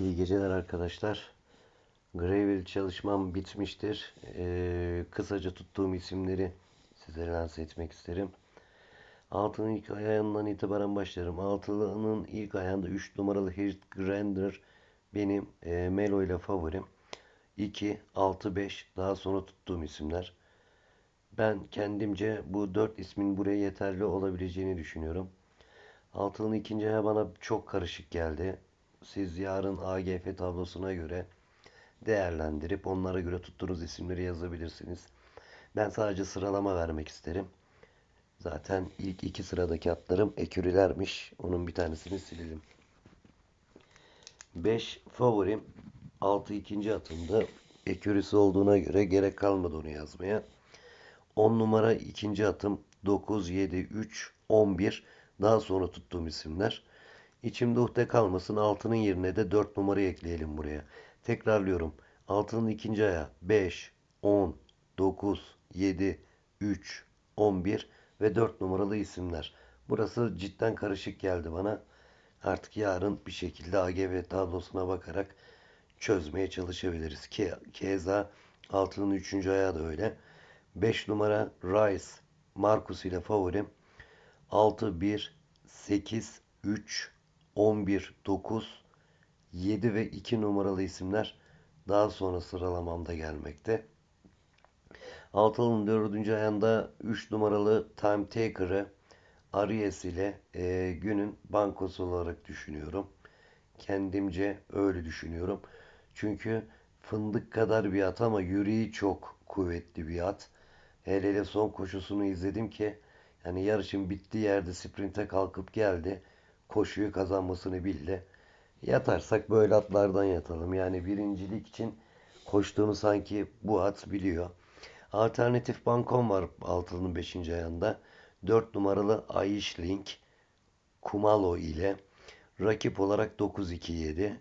İyi geceler arkadaşlar. Gravel çalışmam bitmiştir. Ee, kısaca tuttuğum isimleri size lanse etmek isterim. Altının ilk ayağından itibaren başlarım. Altının ilk ayağında 3 numaralı Hirt Grander benim e, Melo ile favorim. 2, 6, 5 daha sonra tuttuğum isimler. Ben kendimce bu 4 ismin buraya yeterli olabileceğini düşünüyorum. Altının ikinci ayağı bana çok karışık geldi. Siz yarın AGF tablosuna göre değerlendirip onlara göre tuttuğunuz isimleri yazabilirsiniz. Ben sadece sıralama vermek isterim. Zaten ilk iki sıradaki atlarım ekürülermiş. Onun bir tanesini silelim. 5 favorim 6 ikinci atımda ekürüsü olduğuna göre gerek kalmadı onu yazmaya. 10 numara ikinci atım 9, 7, 3, 11 daha sonra tuttuğum isimler. İçimde uhde kalmasın altının yerine de 4 numarayı ekleyelim buraya. Tekrarlıyorum. Altının ikinci ayağı 5, 10, 9, 7, 3, 11 ve 4 numaralı isimler. Burası cidden karışık geldi bana. Artık yarın bir şekilde AGV tablosuna bakarak çözmeye çalışabiliriz. Ke keza altının üçüncü ayağı da öyle. 5 numara Rice Marcus ile favorim. 6, 1, 8, 3, 11, 9, 7 ve 2 numaralı isimler daha sonra sıralamamda gelmekte. Altının dördüncü ayında 3 numaralı Time Taker'ı Aries ile e, günün bankosu olarak düşünüyorum. Kendimce öyle düşünüyorum. Çünkü fındık kadar bir at ama yüreği çok kuvvetli bir at. Hele hele son koşusunu izledim ki yani yarışın bittiği yerde sprinte kalkıp geldi. Koşuyu kazanmasını bildi. Yatarsak böyle atlardan yatalım. Yani birincilik için koştuğunu sanki bu at biliyor. Alternatif bankom var altının 5. ayağında. 4 numaralı Aish Link Kumalo ile rakip olarak 9-2-7.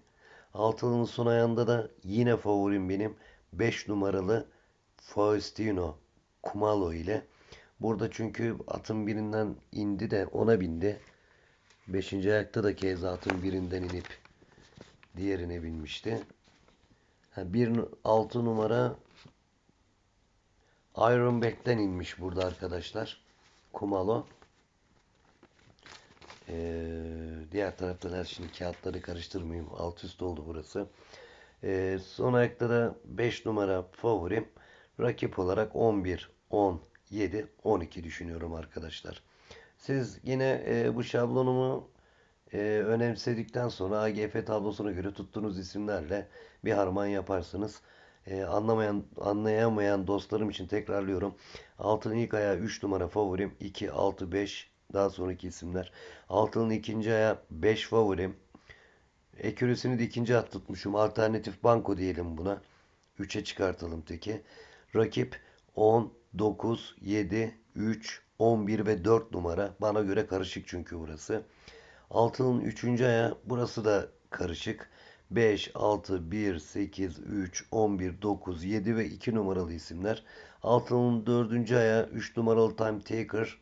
Altının son ayağında da yine favorim benim 5 numaralı Faustino Kumalo ile. Burada çünkü atın birinden indi de ona bindi. Beşinci ayakta da keza atın birinden inip diğerine binmişti. Ha, bir altı numara Iron Back'ten inmiş burada arkadaşlar. Kumalo. Ee, diğer taraftan her şimdi kağıtları karıştırmayayım. Alt üst oldu burası. Ee, son ayakta da 5 numara favorim. Rakip olarak 11, 10, 7, 12 düşünüyorum arkadaşlar. Siz yine e, bu şablonumu e, önemsedikten sonra AGF tablosuna göre tuttuğunuz isimlerle bir harman yaparsınız. E, anlamayan, anlayamayan dostlarım için tekrarlıyorum. Altının ilk ayağı 3 numara favorim. 2, 6, 5 daha sonraki isimler. Altının ikinci ayağı 5 favorim. Ekürüsünü de ikinci at tutmuşum. Alternatif banko diyelim buna. 3'e çıkartalım teki. Rakip 10, 9, 7, 3, 11 ve 4 numara. Bana göre karışık çünkü burası. Altının 3. ayağı burası da karışık. 5, 6, 1, 8, 3, 11, 9, 7 ve 2 numaralı isimler. Altının 4. ayağı 3 numaralı Time Taker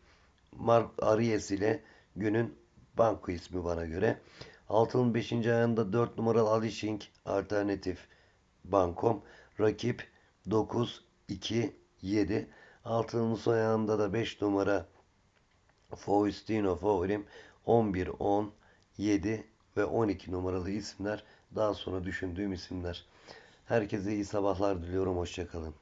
Mark Aries ile günün banko ismi bana göre. Altının 5. ayağında 4 numaralı Ali Shink alternatif bankom. Rakip 9, 2, 7. Altının son ayağında da 5 numara Faustino favorim. 11, 10, 7 ve 12 numaralı isimler daha sonra düşündüğüm isimler. Herkese iyi sabahlar diliyorum. Hoşçakalın.